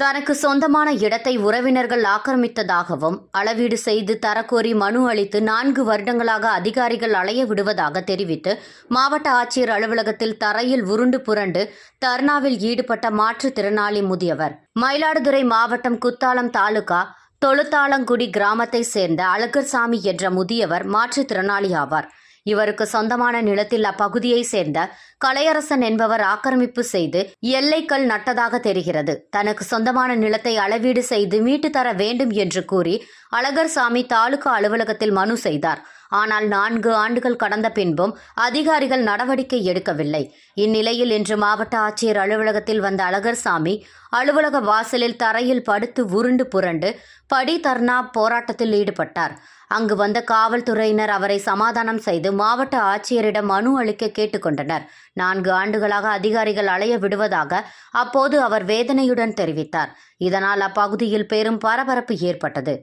தனக்கு சொந்தமான இடத்தை உறவினர்கள் ஆக்கிரமித்ததாகவும் அளவீடு செய்து தரக்கோரி மனு அளித்து நான்கு வருடங்களாக அதிகாரிகள் அலைய விடுவதாக தெரிவித்து மாவட்ட ஆட்சியர் அலுவலகத்தில் தரையில் உருண்டு புரண்டு தர்ணாவில் ஈடுபட்ட மாற்றுத்திறனாளி முதியவர். மயிலாடுதுறை மாவட்டம் குத்தாலம் தாலுகா தொழுத்தாளங்குடி கிராமத்தை சேர்ந்த அழகர்சாமி என்ற முதியவர் மாற்றுத்திறனாளி ஆவார். இவருக்கு சொந்தமான நிலத்தில் அப்பகுதியை சேர்ந்த கலையரசன் என்பவர் ஆக்கிரமிப்பு செய்து எல்லைக்கல் நட்டதாக தெரிகிறது. தனக்கு சொந்தமான நிலத்தை அளவீடு செய்து மீட்டு தர வேண்டும் என்று கூறி அழகர்சாமி தாலுகா அலுவலகத்தில் மனு செய்தார். ஆனால் நான்கு ஆண்டுகள் கடந்த பின்பும் அதிகாரிகள் நடவடிக்கை எடுக்கவில்லை. இந்நிலையில் இன்று மாவட்ட ஆட்சியர் அலுவலகத்தில் வந்த அழகர்சாமி அலுவலக வாசலில் தரையில் படுத்து உருண்டு புரண்டு படி தர்ணா போராட்டத்தில் ஈடுபட்டார். அங்கு வந்த காவல்துறையினர் அவரை சமாதானம் செய்து மாவட்ட ஆட்சியரிடம் மனு அளிக்க கேட்டுக்கொண்டனர் நான்கு ஆண்டுகளாக அதிகாரிகள் அலைய விடுவதாக அப்போது அவர் வேதனையுடன் தெரிவித்தார். இதனால் அப்பகுதியில் பெரும் பரபரப்பு ஏற்பட்டது.